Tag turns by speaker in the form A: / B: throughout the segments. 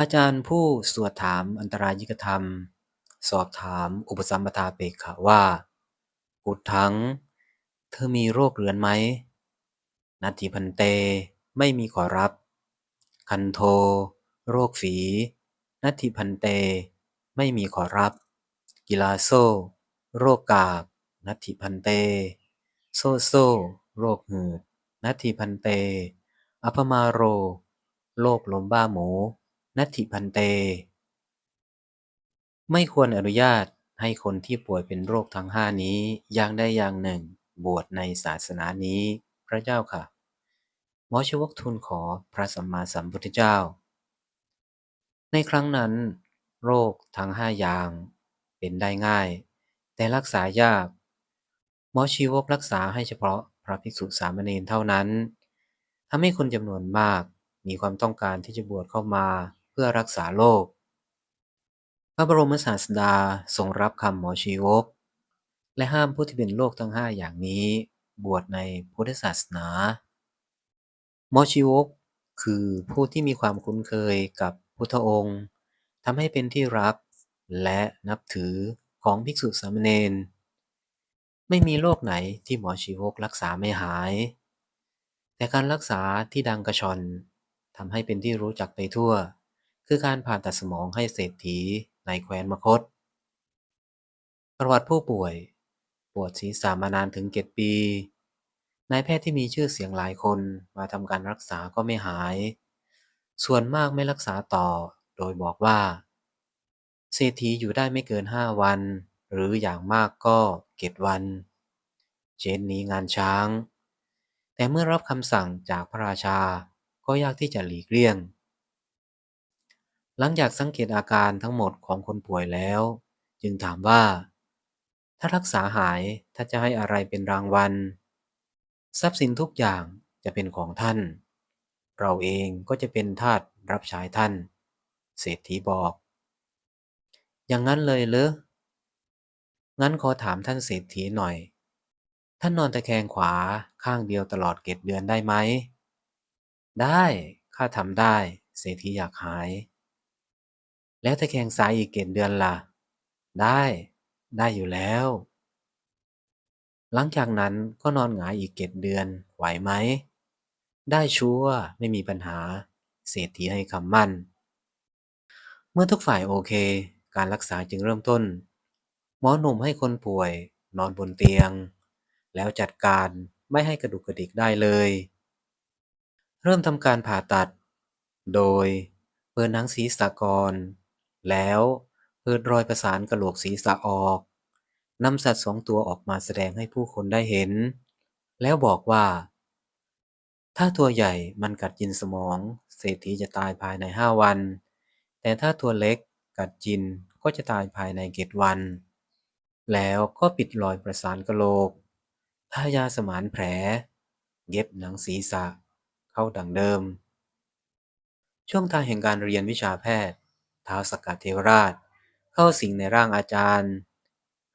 A: อาจารย์ผู้สวดถามอันตรายิกธรรม สอบถามอุปสัมปทาเปกขะว่าปุถถัง เธอมีโรคเรื้อนไหมนัตถิพันเตไม่มีขอรับ คันโท โรคฝีนัตถิพันเต ไม่มีขอรับ กิลาโซ โรคกาบนัตถิพันเต โซโซ โรคหืดนัตถิพันเตอัปมาโร โรคลมบ้าหมู นัตถิพันเต ไม่ควรอนุญาตให้คนที่ป่วยเป็นโรคทั้งห้านี้อย่างใดอย่างหนึ่ง บวชในศาสนานี้ พระเจ้าค่ะ หมอชวกทูลขอพระสัมมาสัมพุทธเจ้า ในครั้งนั้น โรคทั้งห้าอย่าง เป็นได้ง่าย แต่รักษายาก หมอชีวกรักษาให้เฉพาะพระภิกษุสามเณรเท่านั้นทำให้คนจำนวนมากมีความต้องการที่จะบวชเข้ามา เพื่อรักษาโรค พระบรมศาสดาทรงรับคำหมอชีวก และห้ามผู้ที่เป็นโรคทั้งห้าอย่างนี้ บวชในพุทธศาสนา หมอชีวกคือผู้ที่มีความคุ้นเคยกับพุทธองค์ทำให้เป็นที่รักและนับถือของภิกษุสามเณรไม่มีโรคไหนที่หมอชีวกรักษาไม่หาย แต่การรักษาที่ดังกระชอนทำให้เป็นที่รู้จักไปทั่ว คือการผ่าตัดสมองให้เศรษฐีในแคว้นมคธประวัติผู้ป่วย ปวดศีรษะมานานถึงเจ็ดปี นายแพทย์ที่มีชื่อเสียงหลายคนมาทำการรักษาก็ไม่หาย ส่วนมากไม่รักษาต่อ โดยบอกว่า เศรษฐีอยู่ได้ไม่เกินห้าวัน หรืออย่างมากก็เจ็ดวัน เช่นนี้งานช้าง แต่เมื่อรับคำสั่งจากพระราชาก็ยากที่จะหลีกเลี่ยง หลังจากสังเกตอาการทั้งหมดของคนป่วยแล้ว จึงถามว่า ถ้ารักษาหายท่าจะให้อะไรเป็นรางวัล ทรัพย์สินทุกอย่างจะเป็นของท่าน เราเองก็จะเป็นทาสรับใช้ท่าน เศรษฐีบอก อย่างนั้นเลยเหรองั้นขอถามท่านเศรษฐีหน่อย ท่านนอนตะแคงขวาข้างเดียวตลอดเจ็ดเดือนได้ไหม ได้ ข้าทำได้ เศรษฐีอยากหาย แล้วตะแคงซ้ายอีกเจ็ดเดือนล่ะ ได้ ได้อยู่แล้ว หลังจากนั้นก็นอนหงายอีกเจ็ดเดือน ไหวไหม ได้ชัวร์ไม่มีปัญหา เศรษฐีให้คำมั่น เมื่อทุกฝ่ายโอเค การรักษาจึงเริ่มต้น หมอหนุ่มให้คนป่วย นอนบนเตียง แล้วจัดการไม่ให้กระดุกกระดิกได้เลย เริ่มทำการผ่าตัด โดยเปิดหนังศีรษะก่อน แล้วเปิดรอยประสานกระโหลกศีรษะออกนำสัตว์สองตัวออกมาแสดงให้ผู้คนได้เห็น แล้วบอกว่า ถ้าตัวใหญ่มันกัดกินสมอง เศรษฐีจะตายภายในห้าวัน แต่ถ้าตัวเล็กกัดกินก็จะตายภายในเจ็ดวัน แล้วก็ปิดรอยประสานกระโหลกทายาสมานแผล เย็บหนังศีรษะ เข้าดังเดิม ช่วงทางแห่งการเรียนวิชาแพทย์ ท้าวสกกัดเทวราช เข้าสิงในร่างอาจารย์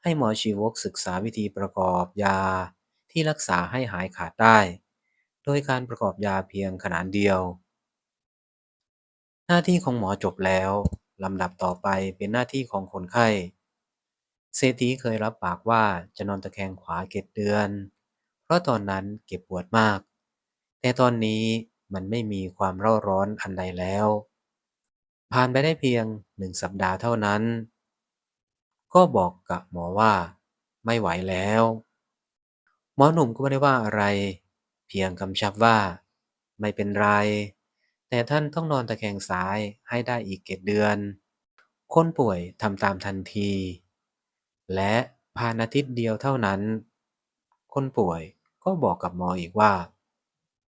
A: ให้หมอชีวกศึกษาวิธีประกอบยาที่รักษาให้หายขาดได้ โดยการประกอบยาเพียงขนาดเดียว หน้าที่ของหมอจบแล้วลำดับต่อไปเป็นหน้าที่ของคนไข้เศรษฐีเคยรับปากว่าจะนอนตะแคงขวาเจ็ดเดือน เพราะตอนนั้นเก็บปวดมาก แต่ตอนนี้มันไม่มีความเร่าร้อนอันใดแล้ว ผ่านไปได้เพียงหนึ่งสัปดาห์เท่านั้น ก็บอกกับหมอว่าไม่ไหวแล้ว หมอหนุ่มก็ไม่ได้ว่าอะไร เพียงกำชับว่า ไม่เป็นไร แต่ท่านต้องนอนตะแคงซ้ายให้ได้อีกเจ็ดเดือน คนป่วยทำตามทันที และภานอาทิตย์เดียวเท่านั้น คนป่วยก็บอกกับหมออีกว่า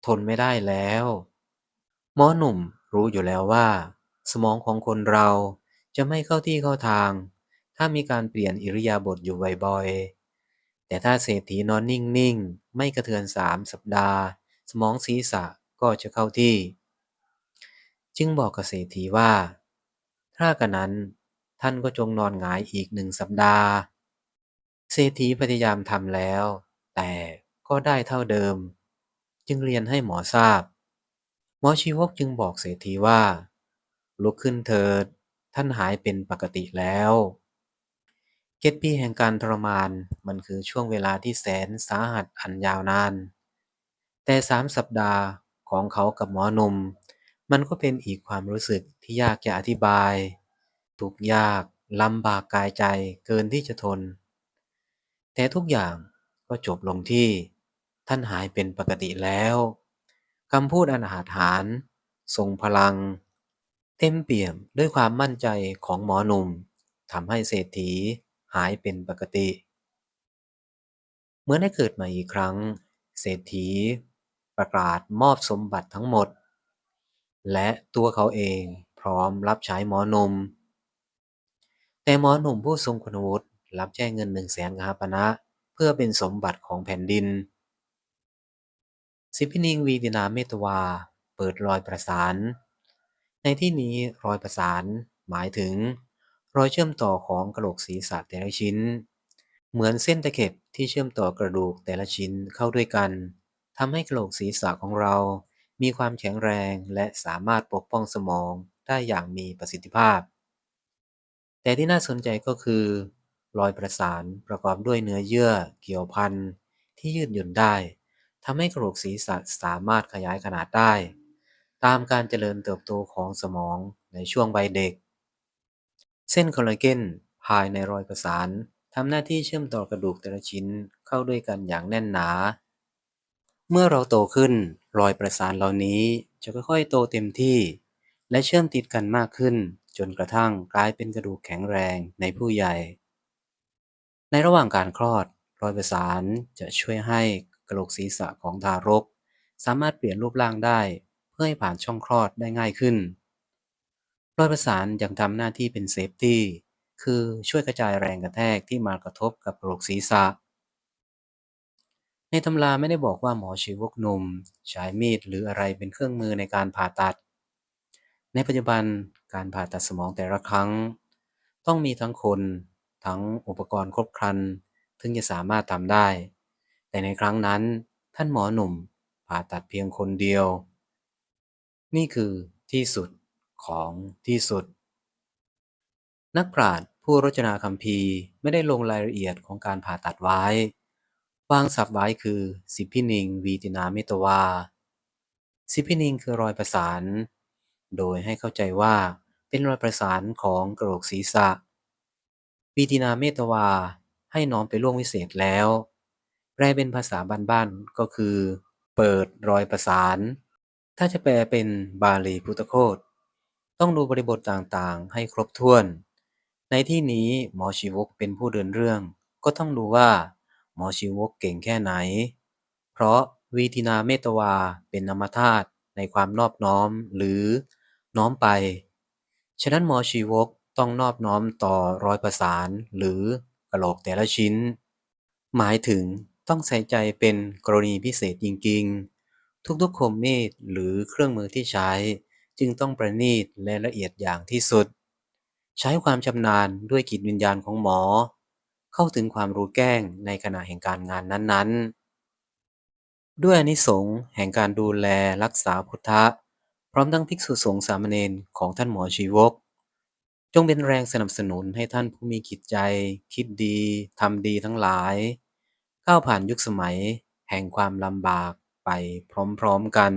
A: ทนไม่ได้แล้ว หมอหนุ่มรู้อยู่แล้วว่า สมองของคนเราจะไม่เข้าที่เข้าทาง ถ้ามีการเปลี่ยนอิริยาบถอยู่บ่อยๆ แต่ถ้าเศรษฐีนอนนิ่งๆ ไม่กระเทือนสามสัปดาห์ สมองศีรษะก็จะเข้าที่ จึงบอกกับเศรษฐีว่า ถ้ากระนั้นท่านก็จงนอนหงายอีกหนึ่งสัปดาห์ เศรษฐีพยายามทำแล้ว แต่ก็ได้เท่าเดิม จึงเรียนให้หมอทราบ หมอชีวกจึงบอกเศรษฐีว่า ลุกขึ้นเถิด ท่านหายเป็นปกติแล้วเจ็ดปีแห่งการทรมานมันคือช่วงเวลาที่แสนสาหัสอันยาวนาน แต่สามสัปดาห์ของเขากับหมอหนุ่ม มันก็เป็นอีกความรู้สึกที่ยากจะอธิบาย ทุกยากลำบากกายใจเกินที่จะทน แต่ทุกอย่างก็จบลงที่ท่านหายเป็นปกติแล้วคำพูดอันอาจหารทรงพลัง เต็มเปี่ยมด้วยความมั่นใจของหมอหนุ่มทำให้เศรษฐีหายเป็นปกติ เมื่อได้เกิดมาอีกครั้ง เศรษฐีประกาศมอบสมบัติทั้งหมด และตัวเขาเองพร้อมรับใช้หมอหนุ่มแต่หมอหนุ่มผู้ทรงคุณวุฒิรับแจ้งเงินหนึ่งแสนกาปณะเพื่อเป็นสมบัติของแผ่นดิน สิพินิงวีดินาเมตวา เปิดรอยประสาน ในที่นี้รอยประสานหมายถึง รอยเชื่อมต่อของกระโหลกศีรษะแต่ละชิ้น เหมือนเส้นตะเข็บที่เชื่อมต่อกระดูกแต่ละชิ้นเข้าด้วยกันทำให้กระโหลกศีรษะของเรา มีความแข็งแรงและสามารถปกป้องสมองได้อย่างมีประสิทธิภาพ แต่ที่น่าสนใจก็คือ รอยประสานประกอบด้วยเนื้อเยื่อเกี่ยวพันที่ยืดหยุ่นได้ทำให้กระโหลกศีรษะสามารถขยายขนาดได้ ตามการเจริญเติบโตของสมองในช่วงวัยเด็ก เส้นคอลลาเจนภายในรอยประสานทำหน้าที่เชื่อมต่อกระดูกแต่ละชิ้นเข้าด้วยกันอย่างแน่นหนา เมื่อเราโตขึ้น รอยประสานเหล่านี้จะค่อยๆ โตเต็มที่ และเชื่อมติดกันมากขึ้น จนกระทั่งกลายเป็นกระดูกแข็งแรงในผู้ใหญ่ ในระหว่างการคลอด รอยประสานจะช่วยให้กระโหลกศีรษะของทารก สามารถเปลี่ยนรูปร่างได้ พื่อให้ผ่านช่องคลอดได้ง่ายขึ้นรอยประสานยังทำหน้าที่เป็นเซฟตี้คือช่วยกระจายแรงกระแทกที่มากระทบกับกระโหลกศีรษะ ในตำราไม่ได้บอกว่าหมอชีวกหนุ่มใช้มีดหรืออะไรเป็นเครื่องมือในการผ่าตัด ในปัจจุบันการผ่าตัดสมองแต่ละครั้ง ต้องมีทั้งคนทั้งอุปกรณ์ครบครัน ถึงจะสามารถทำได้ แต่ในครั้งนั้นท่านหมอหนุ่มผ่าตัดเพียงคนเดียว นี่คือที่สุดของที่สุด นักปราชญ์ผู้รจนาคัมภีไม่ได้ลงรายละเอียดของการผ่าตัดไว้ วางศัพท์ไว้คือสิพินิงวีตินาเมตวา สิพินิงคือรอยประสาน โดยให้เข้าใจว่าเป็นรอยประสานของกระโหลกศีรษะ วีตินาเมตวาให้น้อมไปล่วงวิเศษแล้ว แปลเป็นภาษาบ้านๆก็คือ เปิดรอยประสาน ถ้าจะแปลเป็นบาลีพุทธโคตต้องดูบริบทต่างๆ ให้ครบถ้วน ในที่นี้หมอชีวกเป็นผู้เดินเรื่อง ก็ต้องดูว่า หมอชีวกเก่งแค่ไหน เพราะวีทินาเมตวาเป็นนามธาตุในความนอบน้อมหรือน้อมไป ฉะนั้นหมอชีวกต้องนอบน้อมต่อรอยประสานหรือกระโหลกแต่ละชิ้น หมายถึงต้องใส่ใจเป็นกรณีพิเศษจริงๆ ทุกๆคมมีดหรือเครื่องมือที่ใช้ จึงต้องประณีตและละเอียดอย่างที่สุด ใช้ความชำนาญด้วยจิตวิญญาณของหมอ เข้าถึงความรู้แก้งในขณะแห่งการงานนั้นๆ ด้วยอนิสงส์แห่งการดูแลรักษาพุทธะ พร้อมทั้งภิกษุสงฆ์สามเณรของท่านหมอชีวก จงเป็นแรงสนับสนุนให้ท่านผู้มีจิตใจ คิดดีทำดีทั้งหลาย ก้าวผ่านยุคสมัย แห่งความลำบาก ไปพร้อม ๆ กัน